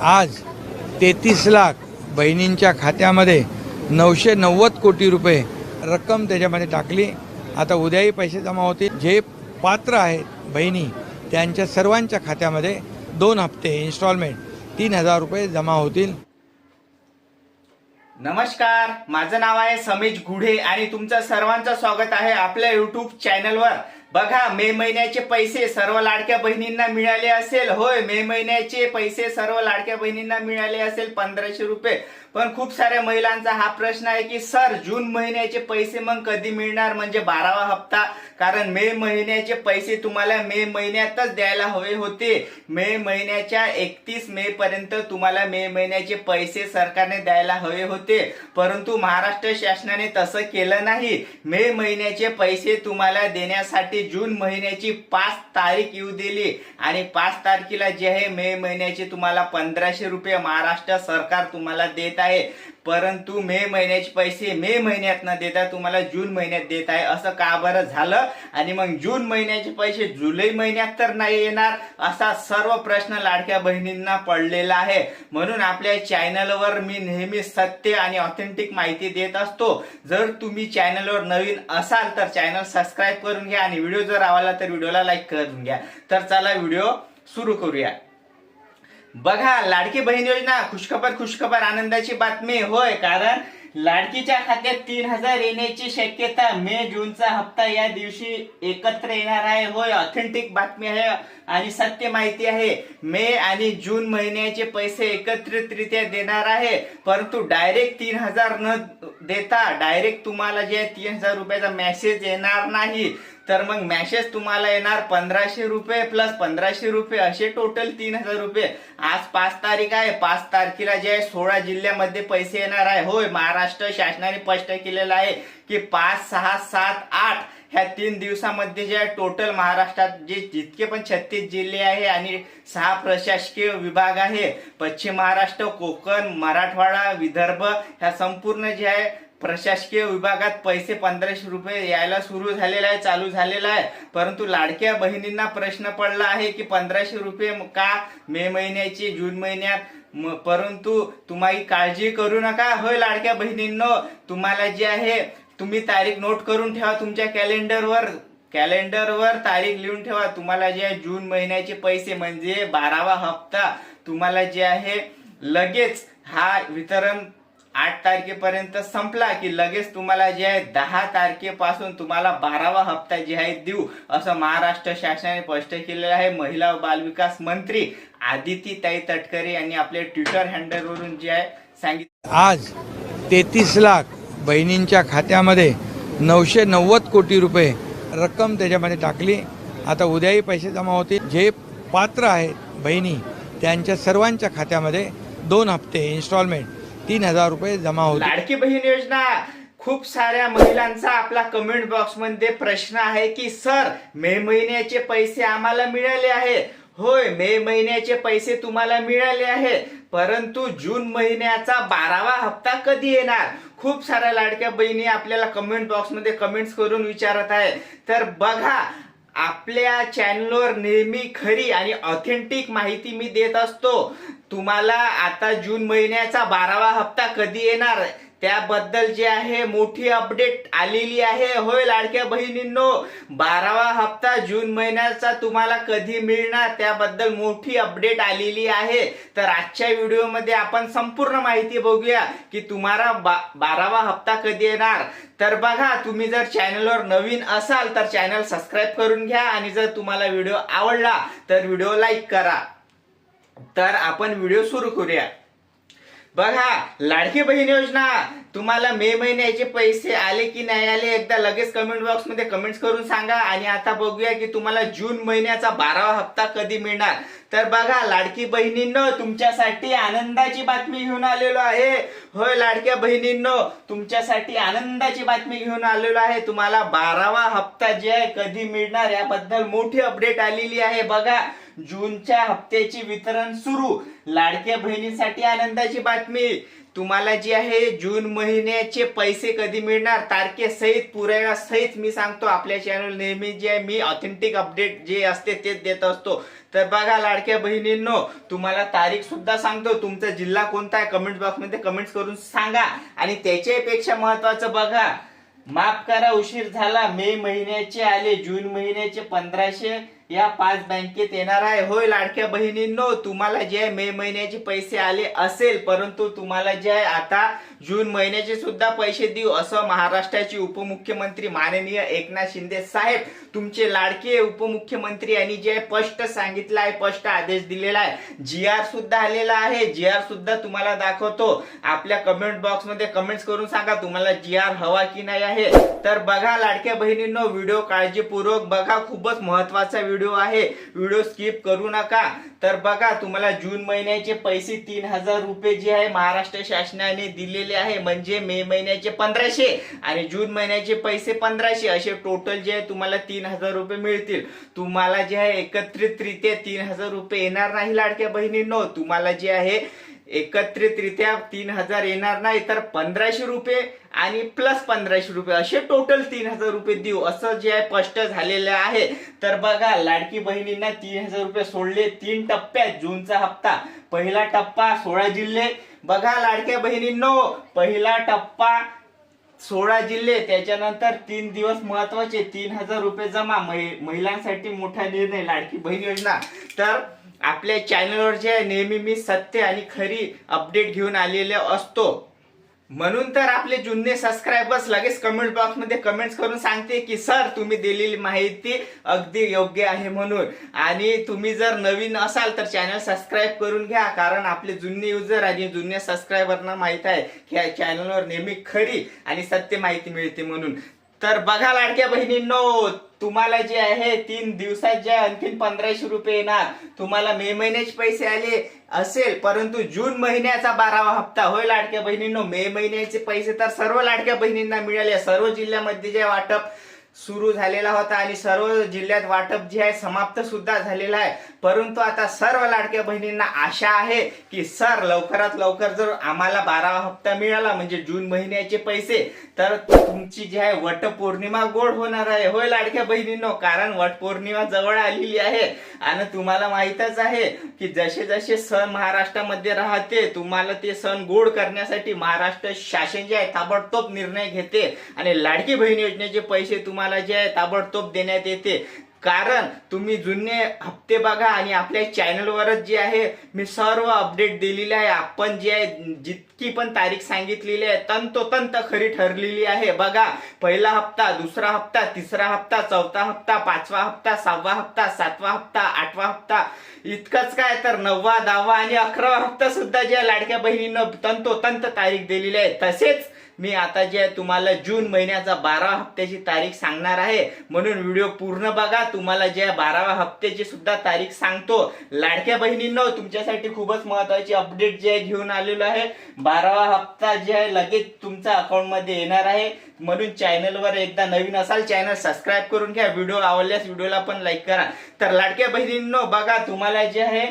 आज तेहतीस लाख बहिणींच्या खात्यामध्ये नऊशे नव्वद कोटी रुपये रक्कम त्याच्यामध्ये टाकली. आता उद्याही पैसे जमा होतील. जे पात्र आहेत बहिणी त्यांच्या सर्वांच्या खात्यामध्ये दोन हप्ते इन्स्टॉलमेंट तीन हजार रुपये जमा होतील. नमस्कार. माझं नाव आहे समीज गुढे आणि तुमचं सर्वांचं स्वागत आहे आपल्या युट्यूब चॅनलवर बघा मे महिन्याचे पैसे सर्व लाडक्या बहिणींना मिळाले असेल. होय मे महिन्याचे पैसे सर्व लाडक्या बहिणींना मिळाले असेल पंधराशे रुपये. पण खूप साऱ्या महिलांचा हा प्रश्न आहे की सर जून महिन्याचे पैसे मग कधी मिळणार? म्हणजे बारावा हप्ता. कारण मे महिन्याचे पैसे तुम्हाला मे महिन्यातच द्यायला हवे होते. मे महिन्याच्या एकतीस मे पर्यंत तुम्हाला मे महिन्याचे पैसे सरकारने द्यायला हवे होते. परंतु महाराष्ट्र शासनाने तसं केलं नाही. मे महिन्याचे पैसे तुम्हाला देण्यासाठी जून महिन्याची पाच तारीख येऊ दिली. आणि पाच तारखेला जे आहे मे महिन्याचे तुम्हाला पंधराशे रुपये महाराष्ट्र सरकार तुम्हाला देत आहे. परंतु मे महिन्याचे पैसे मे महिन्यात न देता तुम्हाला जून महिन्यात देत आहे. असं का बरं झालं? आणि मग जून महिन्याचे पैसे जुलै महिन्यात तर नाही येणार असा सर्व प्रश्न लाडक्या बहिणींना पडलेला आहे. म्हणून आपल्या चॅनलवर मी नेहमी सत्य आणि ऑथेंटिक माहिती देत असतो. जर तुम्ही चॅनलवर नवीन असाल तर चॅनल सबस्क्राईब करून घ्या आणि व्हिडिओ जर आवडला तर व्हिडिओला लाईक करून घ्या. तर चला व्हिडिओ सुरू करूया. बघा लाडकी बहीण योजना खुशखबर खुशखबर आनंदाची बातमी. होय कारण लाडकीच्या खात्यात तीन हजार येण्याची शक्यता मे जूनचा हप्ता या दिवशी एकत्र येणार आहे. होय ऑथेंटिक बातमी आहे आणि सत्य माहिती आहे. मे आणि जून महिन्याचे पैसे एकत्रितरित्या देणार आहे. परंतु डायरेक्ट तीन हजार न देता डायरेक्ट तुम्हाला जे तीन हजार रुपयाचा मेसेज येणार नाही. तर मग मॅसेज तुम्हाला येणार पंधराशे रुपये प्लस पंधराशे रुपये. असे टोटल तीन हजार रुपये. आज पाच तारीख आहे. पाच तारखेला जे आहे सोळा जिल्ह्यामध्ये पैसे येणार आहे. होय महाराष्ट्र शासनाने स्पष्ट केलेलं आहे की पाच सहा सात आठ ह्या तीन दिवसामध्ये जे आहे टोटल महाराष्ट्रात जे जितके पण छत्तीस जिल्हे आहे आणि सहा प्रशासकीय विभाग आहे पश्चिम महाराष्ट्र कोकण मराठवाडा विदर्भ ह्या संपूर्ण जे आहे प्रशासकीय विभागात पैसे पंधराशे रुपये यायला सुरू झालेला आहे चालू झालेला आहे. परंतु लाडक्या बहिणींना प्रश्न पडला आहे की पंधराशे रुपये का मे महिन्याचे जून महिन्यात? परंतु तुम्हाला काळजी करू नका. होय लाडक्या बहिणींनो तुम्हाला जे आहे तुम्ही तारीख नोट करून ठेवा तुमच्या कॅलेंडरवर. कॅलेंडरवर तारीख लिहून ठेवा. तुम्हाला जे आहे जून महिन्याचे पैसे म्हणजे बारावा हप्ता. तुम्हाला जे आहे लगेच हा वितरण आठ तारखेपर्यंत संपला की लगेच तुम्हाला जे आहे दहा तारखेपासून तुम्हाला बारावा हप्ता जे आहे देऊ. असं महाराष्ट्र शासनाने स्पष्ट केलेलं आहे. महिला व बालविकास मंत्री आदिती ताई तटकरे यांनी आपल्या ट्विटर हँडलवरून जे आहे सांगितलं. आज तेहतीस लाख बहिणींच्या खात्यामध्ये नऊशे नव्वद कोटी रुपये रक्कम त्याच्यामध्ये टाकली. आता उद्याही पैसे जमा होतील. जे पात्र आहेत बहिणी त्यांच्या सर्वांच्या खात्यामध्ये दोन हप्ते इन्स्टॉलमेंट तीन हजार रुपये जमा होते लाडकी बहीण योजना खूप साऱ्या महिलांचा आपला कमेंट बॉक्समध्ये प्रश्न आहे की सर मे महिन्याचे पैसे आम्हाला मिळाले आहे होय मे महिन्याचे पैसे तुम्हाला मिळाले आहे परंतु जून महिन्याचा बारावा हप्ता कधी येणार? खूप साऱ्या लाडक्या बहिणी आपल्याला कमेंट बॉक्समध्ये कमेंट्स करून विचारत आहे तर बघा आपल्या चॅनलवर नेहमी खरी आणि ऑथेंटिक माहिती मी देत असतो. तुम्हाला आता जून महिन्याचा बारावा हप्ता कधी येणार? त्याबद्दल जे आहे मोठी अपडेट आलेली आहे. होय लाडक्या बहिणींनो बारावा हप्ता जून महिन्याचा तुम्हाला कधी मिळणार? त्याबद्दल मोठी अपडेट आलेली आहे. तर आजच्या व्हिडिओमध्ये आपण संपूर्ण माहिती बघूया की तुम्हाला बा- बारावा हप्ता कधी येणार? तर बघा तुम्ही जर चॅनलवर नवीन असाल तर चॅनल सबस्क्राईब करून घ्या. आणि जर तुम्हाला व्हिडिओ आवडला तर व्हिडिओ लाईक करा. तर आपण व्हिडिओ सुरू करूया. बघा लाडकी बहीण योजना तुम्हाला मे महिन्याचे पैसे आले की नाही आले एकदा लगेच कमेंट बॉक्समध्ये कमेंट्स करून सांगा आणि आता बघूया की तुम्हाला जून महिन्याचा बारावा हप्ता कधी मिळणार. तर बघा लाडकी बहिणींनो तुमच्यासाठी आनंदाची बातमी घेऊन आलेलो आहे. होय लाडक्या बहिणींनो तुमच्यासाठी आनंदाची बातमी घेऊन आलेलो आहे. तुम्हाला बारावा हप्ता जे आहे कधी मिळणार याबद्दल मोठी अपडेट आलेली आहे. बघा जूनच्या हप्त्याची वितरण सुरू. लाडक्या बहिणींसाठी आनंदाची बातमी. तुम्हाला जी आहे जून महिन्याचे पैसे कधी मिळणार तारखेसहित पुराव्यासहित मी सांगतो. आपल्या चॅनल नेहमी जे आहे मी ऑथेंटिक अपडेट जे असते तेच देत असतो. तर बघा लाडक्या बहिणींनो तुम्हाला तारीख सुद्धा सांगतो. तुमचा जिल्हा कोणता आहे कमेंट बॉक्समध्ये कमेंट्स करून सांगा. आणि त्याच्यापेक्षा महत्वाचं बघा माफ करा उशीर झाला. मे महिन्याचे आले जून महिन्याचे पंधराशे या पाच बँकेत येणार आहे. होय लाडक्या बहिणींनो तुम्हाला जे आहे मे महिन्याचे पैसे आले असेल परंतु तुम्हाला जे आहे आता जून महिन्याचे सुद्धा पैसे देऊ असं महाराष्ट्राचे उपमुख्यमंत्री माननीय एकनाथ शिंदे साहेब तुमचे लाडके उपमुख्यमंत्री यांनी जे स्पष्ट सांगितलं आहे स्पष्ट आदेश दिलेला आहे. जी आर सुद्धा आलेला आहे. जी आर सुद्धा तुम्हाला दाखवतो. आपल्या कमेंट बॉक्समध्ये कमेंट्स करून सांगा तुम्हाला जी आर हवा की नाही आहे. तर बघा लाडक्या बहिणींनो व्हिडिओ काळजीपूर्वक बघा. खूपच महत्त्वाचा व्हिडिओ आहे. व्हिडिओ स्किप करू नका. तर बघा तुम्हाला जून महिन्याचे पैसे तीन हजार रुपये जे आहे महाराष्ट्र शासनाने दिलेले आहे. म्हणजे मे महिन्याचे पंधराशे आणि जून महिन्याचे पैसे पंधराशे. असे टोटल जे आहे तुम्हाला तीन हजार रुपये मिळतील. तुम्हाला जे आहे एकत्रितरित्या तीन हजार रुपये येणार नाही लाडक्या बहिणींनो. तुम्हाला जे आहे एकत्रितरित्या तीन हजार येणार नाही तर पंधराशे रुपये आणि प्लस पंधराशे रुपये. असे टोटल तीन हजार रुपये देऊ. असं जे आहे स्पष्ट झालेलं आहे. तर बघा लाडकी बहिणींना तीन हजार रुपये सोडले. तीन टप्प्यात जूनचा हप्ता. पहिला टप्पा सोळा जिल्हे. बघा लाडक्या बहिणींनो पहिला टप्पा सोळा जिल्हे त्याच्यानंतर तीन दिवस महत्त्वाचे तीन हजार रुपये जमा महिलांसाठी मोठा निर्णय लाडकी बहीण योजना. तर आपल्या चॅनलवर जे आहे नेहमी मी सत्य आणि खरी अपडेट घेऊन आलेले असतो. म्हणून तर आपले जुने सबस्क्रायबर्स लगेच कमेंट बॉक्समध्ये कमेंट्स करून सांगते की सर तुम्ही दिलेली माहिती अगदी योग्य आहे म्हणून. आणि तुम्ही जर नवीन असाल तर चॅनल सबस्क्राईब करून घ्या कारण आपले जुने युजर आणि जुन्या सबस्क्रायबरना माहीत आहे की या चॅनलवर नेहमी खरी आणि सत्य माहिती मिळते म्हणून. तर बघा लाडक्या बहिणींनो तुम्हाला जे आहे तीन दिवसात जे आहे आणखीन पंधराशे रुपये येणार. तुम्हाला मे महिन्याचे पैसे आले असेल परंतु जून महिन्याचा बारावा हप्ता. होय लाडक्या बहिणींनो मे महिन्याचे पैसे तर सर्व लाडक्या बहिणींना मिळाले. सर्व जिल्ह्यामध्ये जे वाटप सुरू झालेला होता आणि सर्व जिल्ह्यात वाटप जे आहे समाप्त सुद्धा झालेलं आहे. परंतु आता सर्व लाडक्या बहिणींना आशा आहे की सर लवकरात लवकर जर आम्हाला बारावा हप्ता मिळाला म्हणजे जून महिन्याचे पैसे तर तुमची जी आहे वट पौर्णिमा गोड होणार आहे. होय लाडक्या बहिणींनो कारण वट पौर्णिमा जवळ आलेली आहे. आणि तुम्हाला माहीतच आहे की जसे जसे सण महाराष्ट्रामध्ये राहते तुम्हाला ते सण गोड करण्यासाठी महाराष्ट्र शासन जे आहे ताबडतोब निर्णय घेते. आणि लाडकी बहीण योजनेचे पैसे तुम्हाला जे आहे ताबडतोब देण्यात येते. कारण तुम्ही जुने हप्ते बघा आणि आपल्या चॅनलवरच जे आहे मी सर्व अपडेट दिलेले आहे. आपण जे आहे जितकी पण तारीख सांगितलेली आहे तंतोतंत खरी ठरलेली आहे. बघा पहिला हप्ता दुसरा हप्ता तिसरा हप्ता चौथा हप्ता पाचवा हप्ता सहावा हप्ता सातवा हप्ता आठवा हप्ता. इतकंच काय तर नववा दहावा आणि अकरावा हप्ता सुद्धा ज्या लाडक्या बहिणीनं तंतोतंत तारीख दिलेली आहे तसेच मी आता जे आहे तुम्हाला जून महिन्याचा बारावा हप्त्याची तारीख सांगणार आहे. म्हणून व्हिडिओ पूर्ण बघा. तुम्हाला जे आहे बारावा हप्त्याची सुद्धा तारीख सांगतो. लाडक्या बहिणींनो तुमच्यासाठी खूपच महत्वाची अपडेट जे आहे घेऊन आलेलो आहे. बारावा हप्ता जे आहे लगेच तुमच्या अकाउंटमध्ये येणार आहे. म्हणून चॅनलवर एकदा नवीन असाल चॅनल सबस्क्राईब करून घ्या. व्हिडिओ आवडल्यास व्हिडिओला पण लाईक करा. तर लाडक्या बहिणींनो बघा तुम्हाला जे आहे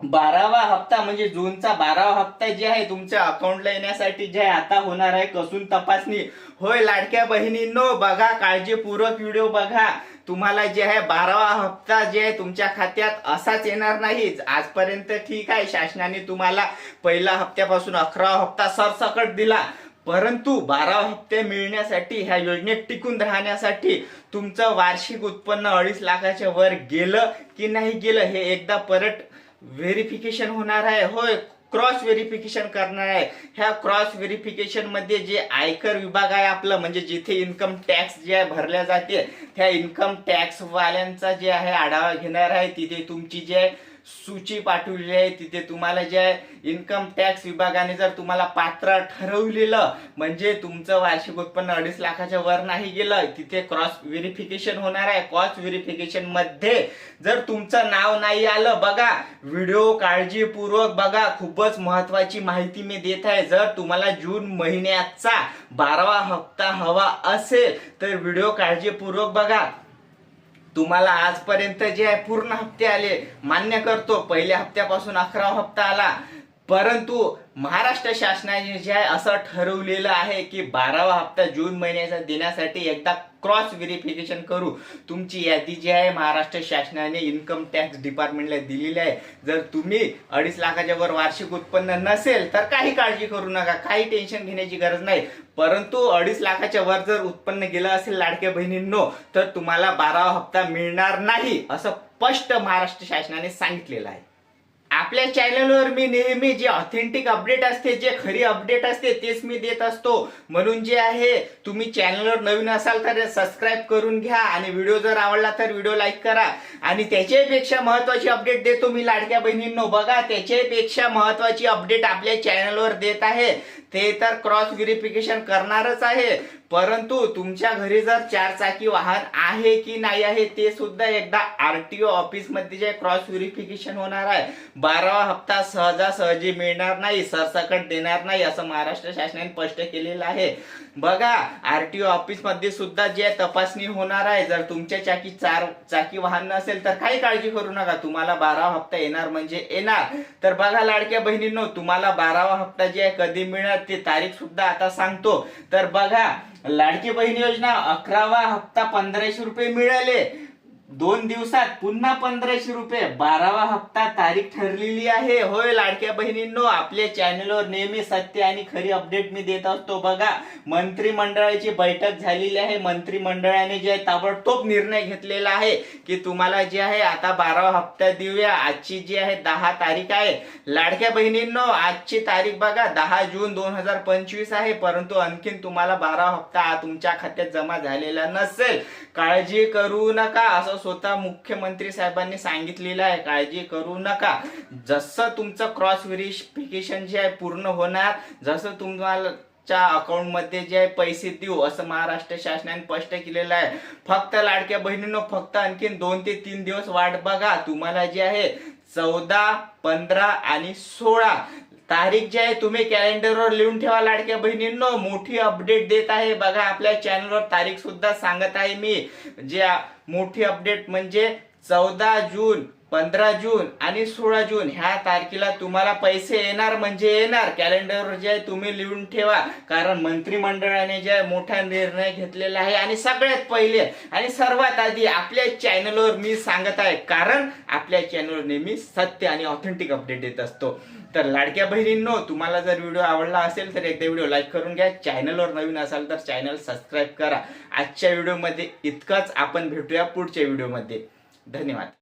बारावा हप्ता म्हणजे जूनचा बारावा हप्ता जे आहे तुमच्या अकाउंटला येण्यासाठी जे आहे आता होणार आहे. कसून तपासणी. होय लाडक्या बहिणींनो बघा काळजीपूर्वक व्हिडिओ बघा. तुम्हाला जे आहे बारावा हप्ता जे आहे तुमच्या खात्यात असाच येणार नाहीच. आजपर्यंत ठीक आहे. शासनाने तुम्हाला पहिला हप्त्यापासून अकरावा हप्ता सरसकट दिला. परंतु बारा हप्ते मिळण्यासाठी ह्या योजनेत टिकून राहण्यासाठी तुमचं वार्षिक उत्पन्न अडीच लाखाच्या वर गेलं की नाही गेलं हे एकदा परत व्हेरिफिकेशन होणार आहे. होय क्रॉस व्हेरिफिकेशन करणार आहे. ह्या क्रॉस व्हेरिफिकेशनमध्ये जे आयकर विभाग आहे आपलं म्हणजे जिथे इन्कम टॅक्स जे आहे भरल्या जाते त्या इन्कम टॅक्स वाल्यांचा जे आहे आढावा घेणार आहे. तिथे तुमची जे आहे सूची पाठवलेली आहे. तिथे तुम्हाला जे इन्कम टॅक्स विभागाने जर तुम्हाला पात्र ठरवलेलं म्हणजे तुमचं वार्षिक उत्पन्न अडीच लाखाच्या वर नाही गेलं तिथे क्रॉस व्हेरिफिकेशन होणार आहे. क्रॉस व्हेरिफिकेशनमध्ये जर तुमचं नाव नाही आलं बघा व्हिडिओ काळजीपूर्वक बघा खूपच महत्वाची माहिती मी देत आहे. जर तुम्हाला जून महिन्याचा बारावा हप्ता हवा असेल तर व्हिडिओ काळजीपूर्वक बघा. तुम्हाला आजपर्यंत जे आहे पूर्ण हप्ते आले. मान्य करतो पहिल्या हप्त्यापासून अकरा हप्ता आला. परंतु महाराष्ट्र शासनाने जे आहे असं ठरवलेलं आहे की बारावा हप्ता जून महिन्याचा देण्यासाठी एकदा क्रॉस व्हेरिफिकेशन करू. तुमची यादी जी आहे महाराष्ट्र शासनाने इन्कम टॅक्स डिपार्टमेंटला दिलेली आहे. जर तुम्ही अडीच लाखाच्या वर वार्षिक उत्पन्न नसेल तर काही काळजी करू नका. काही टेन्शन घेण्याची गरज नाही. परंतु अडीच लाखाच्या वर जर उत्पन्न गेलं असेल लाडक्या बहिणींनो तर तुम्हाला बारावा हप्ता मिळणार नाही असं स्पष्ट महाराष्ट्र शासनाने सांगितलेलं आहे. आपल्या चॅनलवर मी नेहमी जे ऑथेंटिक अपडेट असते जे खरी अपडेट असते तेच मी देत असतो. म्हणून जे आहे तुम्ही चॅनलवर नवीन असाल तर सबस्क्राईब करून घ्या आणि व्हिडिओ जर आवडला तर व्हिडिओ लाईक करा. आणि त्याच्यापेक्षा महत्वाची अपडेट देतो मी लाडक्या बहिणींनो. बघा त्याच्यापेक्षा महत्वाची अपडेट आपल्या चॅनलवर देत आहे. ते तर क्रॉस व्हेरिफिकेशन करणारच आहे. परंतु तुमच्या घरी जर चार चाकी वाहन आहे की नाही आहे ते सुद्धा एकदा आरटीओ ऑफिसमध्ये जे क्रॉस व्हेरिफिकेशन होणार आहे. बारावा हप्ता सहजासहजी मिळणार नाही सरसकट देणार नाही असं महाराष्ट्र शासनाने स्पष्ट केलेलं आहे. बघा आरटीओ ऑफिसमध्ये सुद्धा जे तपासणी होणार आहे जर तुमच्या चाकी चार चाकी वाहन नसेल तर काही काळजी करू नका. तुम्हाला बारावा हप्ता येणार म्हणजे येणार. तर बघा लाडक्या बहिणींनो तुम्हाला बारावा हप्ता जे आहे कधी मिळणार ते तारीख सुद्धा आता सांगतो. तर बघा लाडकी बहीण योजना अकरावा हप्ता पंधराशे रुपये मिळाले. दोन दिवसात पुन्हा पंधराशे रुपये. बारावा हप्ता तारीख ठरलेली आहे. होय लाडक्या बहिणींनो आपल्या चॅनलवर नेहमी सत्य आणि खरी अपडेट मी देत असतो. बघा मंत्रिमंडळाची बैठक झालेली आहे. मंत्रिमंडळाने जे ताबडतोब निर्णय घेतलेला आहे की तुम्हाला जे आहे आता बारावा हप्ता देऊया. आजची जी आहे दहा तारीख आहे. लाडक्या बहिणींनो आजची तारीख बघा दहा जून दोन हजार पंचवीस आहे. परंतु आणखीन तुम्हाला बारावा हप्ता तुमच्या खात्यात जमा झालेला नसेल. काळजी करू नका. असं स्वतः मुख्यमंत्री साहेबांनी सांगितलेलं आहे काळजी करू नका. जसं तुमचं क्रॉस व्हेरिफिकेशन जे आहे पूर्ण होणार जसं तुम्हाला च्या अकाउंटमध्ये जे आहे पैसे देऊ असं महाराष्ट्र शासनाने स्पष्ट केलेलं आहे. फक्त लाडक्या बहिणींनो फक्त आणखीन दोन ते तीन दिवस वाट बघा. तुम्हाला जे आहे चौदा पंधरा आणि सोळा तारीख जी आहे तुम्ही कॅलेंडरवर लिहून ठेवा लाडक्या बहिणींनो. मोठी अपडेट देत आहे. बघा आपल्या चॅनलवर तारीख सुद्धा सांगत आहे मी. जे मोठी अपडेट म्हणजे चौदा जून पंधरा जून आणि सोळा जून. ह्या तारखेला तुम्हाला पैसे येणार म्हणजे येणार. कॅलेंडरवर जे आहे तुम्ही लिहून ठेवा. कारण मंत्रिमंडळाने जे मोठा निर्णय घेतलेला आहे. आणि सगळ्यात पहिले आणि सर्वात आधी आपल्या चॅनलवर मी सांगत आहे. कारण आपल्या चॅनलवर नेहमी सत्य आणि ऑथेंटिक अपडेट देत असतो. तर लाडक्या बहिणींनो तुम्हाला जर व्हिडिओ आवडला असेल तर एकदा व्हिडिओ लाईक करून घ्या. चॅनलवर नवीन असाल तर चॅनल सबस्क्राईब करा. आजच्या व्हिडिओमध्ये इतकंच. आपण भेटूया पुढच्या व्हिडिओमध्ये. धन्यवाद.